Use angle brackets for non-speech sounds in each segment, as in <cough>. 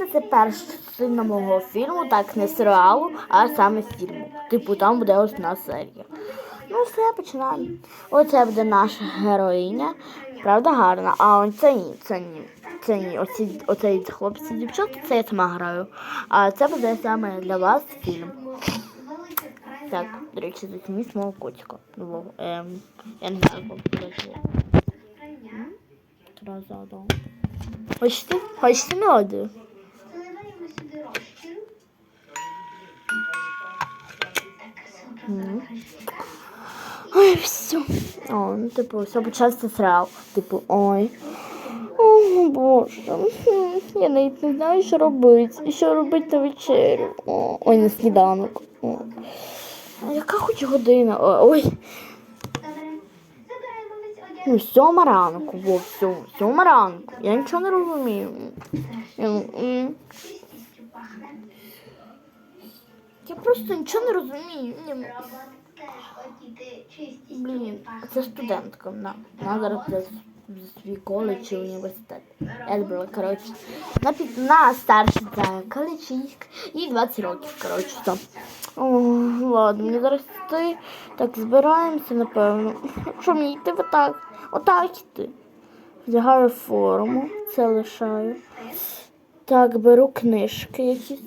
знаєте, це перша частина мого фільму, так не серіалу, а саме фільму. Типу, там буде одна серія. Ну, все, починаємо. Оце буде наша героїня. Правда, гарна. А он це ні, це ні. Це ні. Оці, оцей хлопці дівчата, це я сама граю. А це буде саме для вас фільм. Так, до речі, зацініть мого котика. Ну, ем, я не знаю, як. Тразада. Хочете? Хочете мелодію? Ой, все. О, ну, типу, все почався серіал. Типу, ой. О, Боже. Я навіть не знаю, що робити. Що робити на вечерю. О, ой, на сніданок. О. Яка хоч година? О, Ой, ну сьома ранку, во, все, сьома ранку. Я нічого не розумію. Ну, м, я просто нічого не розумію. Блін, це студентка. На, вона зараз в свій коледж чи університет. Я коротше. На, під, на старший за коледж, їй 20 років, коротше, там. О, ладно, мені зараз йти. Так, збираємося, напевно. <laughs> Що мені йти отак? Отак йти. Вдягаю форму, це лишаю. Так, беру книжки якісь.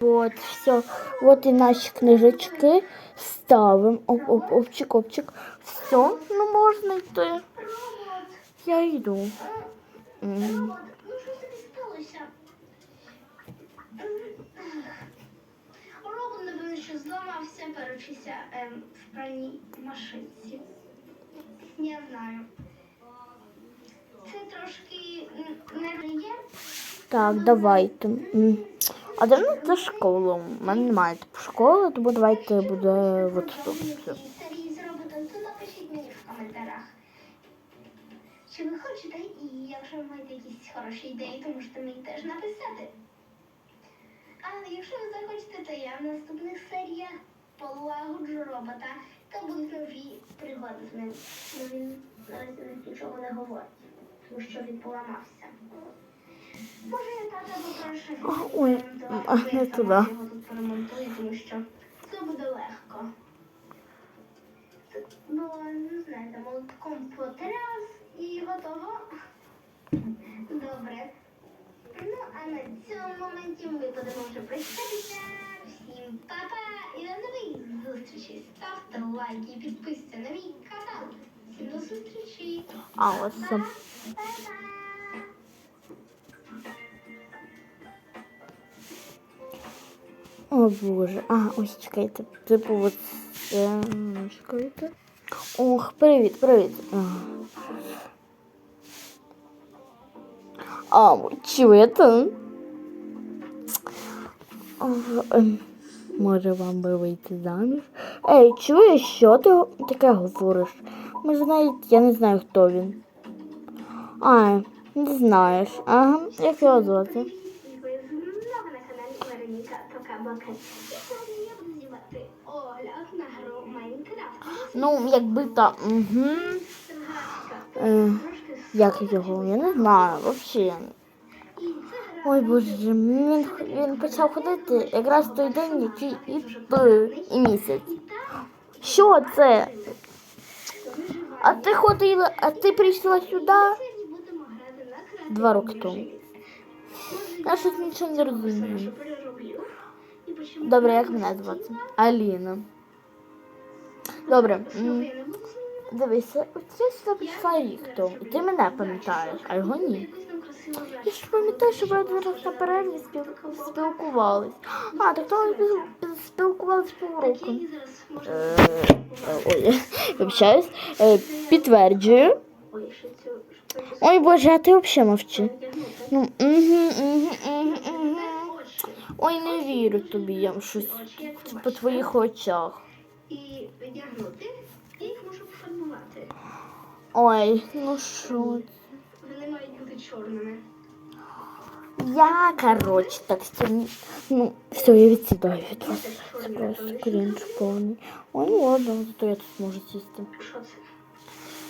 От, все. От і наші книжечки ставимо. Оп, оп, опчик, опчик. Все, ну можна йти. Я йду. М. Тобі сталося? Робот, напевно, що зламався, перучися ем, в пральній машинці. Я знаю. Це трошки не є. Так, давайте. А де в нас це школа? У мене немає типу школи, тому давайте буде от тут. Все. Напишіть мені в коментарях. Чи ви хочете, і якщо ви маєте якісь хороші ідеї, то можете мені теж написати. А якщо ви захочете, то я в наступних серіях полагоджу робота, то будуть нові пригоди з ним. Ну він наразі нічого не говорить, тому що він поламався. Ой, а, не туди. тому що це буде легко. Бо, не знаю, там молотком потряс і готово. Добре. Ну, а на цьому моменті ми будемо вже прощатися. Всім па-па і до нових зустрічей. Ставте лайки і підписуйтесь на мій канал. Всім до зустрічі. А, ось. Па-па. О боже. А, ось чекайте. Типу от це. Чекайте. Ох, привіт, привіт. А. Ви чуєте? Ем, Може вам би вийти заміж? Ей, чуєш, що ти таке говориш? Може навіть я не знаю, хто він. А, не знаєш. Ага, як його звати? Ви знову на каналі Вероніка Тока-Бока. І сьогодні я буду знімати огляд на гру Майнкрафт. Ну, якби та. Угу. Е, як його? Я не знаю, взагалі. Ой боже, він, він почав ходити якраз той день, який і і місяць. Що це? А ти ходила, а ти прийшла сюди два роки тому. Я щось нічого не розумію. Добре, як мене звати? Аліна. Добре. Дивися, от я сюди прийшла рік тому, і ти мене пам'ятаєш, а його ні. Я ж пам'ятаю, що ми один раз на перерві спіл- спілкувались. А, так то ми спіл- спілкувались можна Е, Ой, вибачаюсь. Е, Підтверджую. Ой, боже, а ти взагалі мовчи. Ну, угу, угу, угу, угу. Ой, не вірю тобі, я щось по твоїх очах. І одягнути. Я їх можу пофарбувати. Ой, ну що? Вони мають бути чорними. Я, коротше, так сьогодні. Ну, все, я відсідаю від вас. Це просто крінж повний. Ой, ну ладно, зато я тут можу сісти.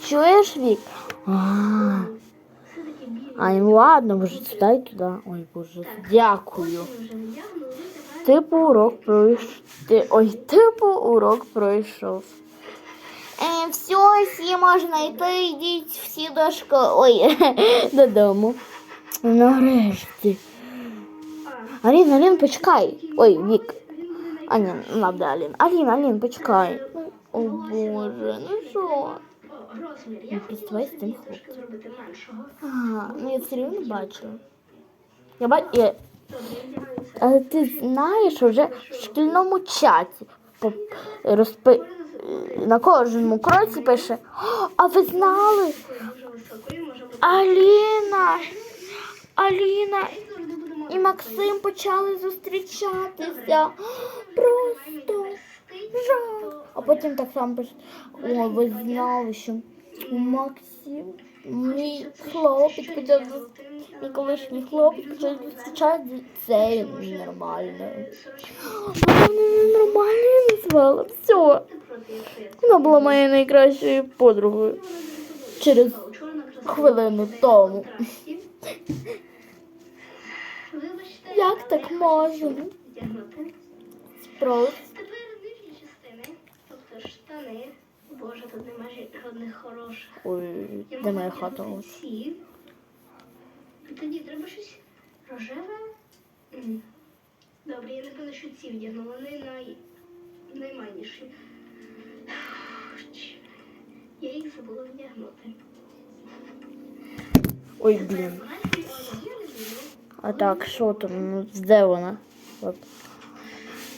Чуєш, Вік? А, Все таки А, ну ладно, може і туди. Ой, боже, дякую. Тепер Типу урок пройшов. Ой, типу урок пройшов. Е, все, всі можна йти, йдіть всі до школи. Ой, <laughs> додому. Нарешті. А, Алін, почекай. Ой, Вік. А, ні, надо, Алін. Алін, Алін, почекай. О, Боже, ну що? Розмір. Я хотіла собі трошки зробити меншого. Ага, ну я все рівно бачила. Я бачу, я... Але ти знаєш, вже в шкільному чаті розпи... на кожному кроці пише, а ви знали? Аліна, Аліна і Максим почали зустрічатися. Просто жах. А потім так само пише, о, ви знали, що Максим, мій хлопець зустрічатися. Мій колишній хлопець почав зустрічатися. Це нормально. Вона мене нормально назвала. Все. Вона була моєю найкращою подругою. Через хвилину тому. Як так можна? Просто. Штани. Боже, тут немає жодних хороших. Ой, де моя хата? вдягнути Тоді треба щось рожеве. Добре, я напевно, що ці вдягну. Вони най... наймайніші. Я їх забула вдягнути. Ой, блін. А так, що там? Ну, де вона? От.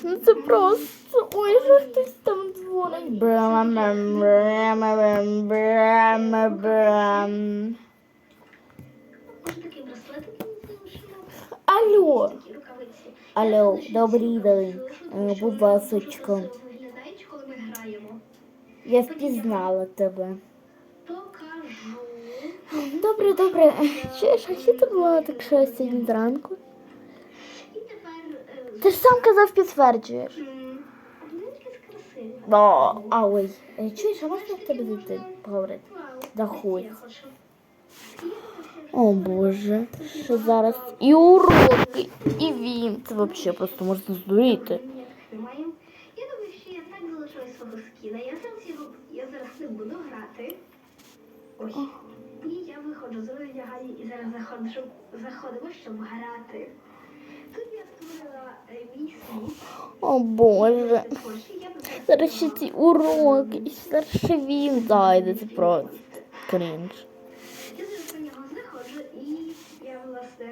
Ну це просто. Ой, що хтось там дзвонить. Брам, брам, брам, брам, брам? Алло. Алло, добрий день. Е, Будь ласочка. Я впізнала тебе. Добре, добре. Чуєш, а що ти була так що сьогодні зранку? Ти ж сам казав, підтверджуєш. О, а ой. Е, Чуєш, а можна в тебе зайти поговорити? Я хочу. О Боже, що зараз і уроки, і він. Це взагалі просто можна здуріти. Я думаю, що я так залишаю свого скіна. Я зараз його я зараз не буду грати. Ось. І я виходжу з роздягання і зараз заходжу, заходимо, щоб грати. О Боже. Зараз ще ці уроки, і зараз ще він зайде. Це просто крінж. Я зараз на нього заходжу і я власне.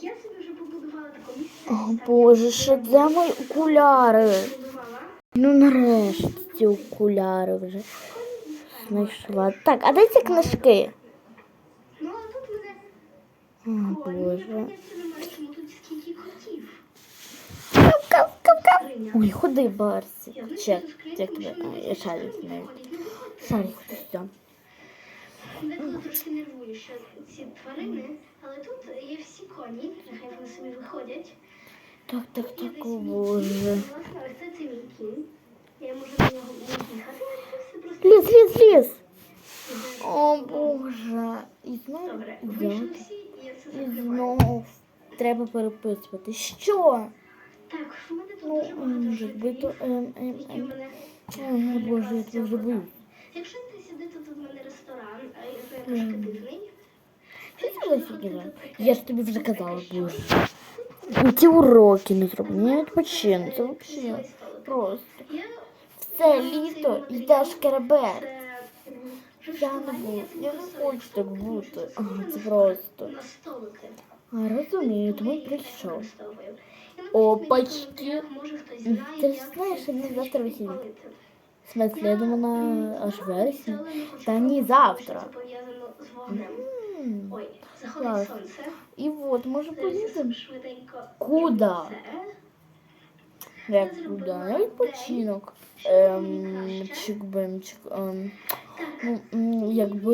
Я собі вже побудувала таку місце. О Боже, що де мої окуляри? Ну нарешті ці окуляри вже знайшла. Так, а де ці книжки? Ну а тут мене О. Боже. Я немає, чому тут скільки котів. Кап, кап, кап, кап. Скриня. Ой, ходи, Барсі. Я знаю, Чек, що скриня, як тому тебе? що А, вони я всі шарю з скрині нею. ходять, не виходять. Шарю, ходи сюди. Деколи трошки нервую, що ці тварини, але тут є всі коні, нехай вони собі виходять. Так, так, так, о Боже. Власне, ось це, це мій кінь. Я можу на нього їхати, все просто. Ліс, ліс, ліс. О Боже. І знову Добре, вийшли всі, і я це І закриваю. знов треба переписувати. Що? Так, в мене тут Ну, дуже багато м, якби то. жителів, Ем, ем, які в ем. мене О, Боже, я тебе вже боюсь. Якщо ти сюди, то тут в мене ресторан, а я знаю трошки дивний. Що це за фігня? Я ж тобі вже казала, Боже. Ну, Ці уроки не зроблені, я відпочину. Це взагалі просто. Я Все літо йдеш кербер. це м, Я не буду, я не хочу так бути. А, це просто. на столики. А, розумію, тому й прийшов. Не Опачки. Ти ж знаєш, що мені завтра палити. В смысле, я думала аж Я вересні. не Та ні, завтра. М, Ой, заходить сонце. І от, може поїдемо? Куда? Як куди? На відпочинок. Ем, чик-бем, чик, ем, ну, м, якби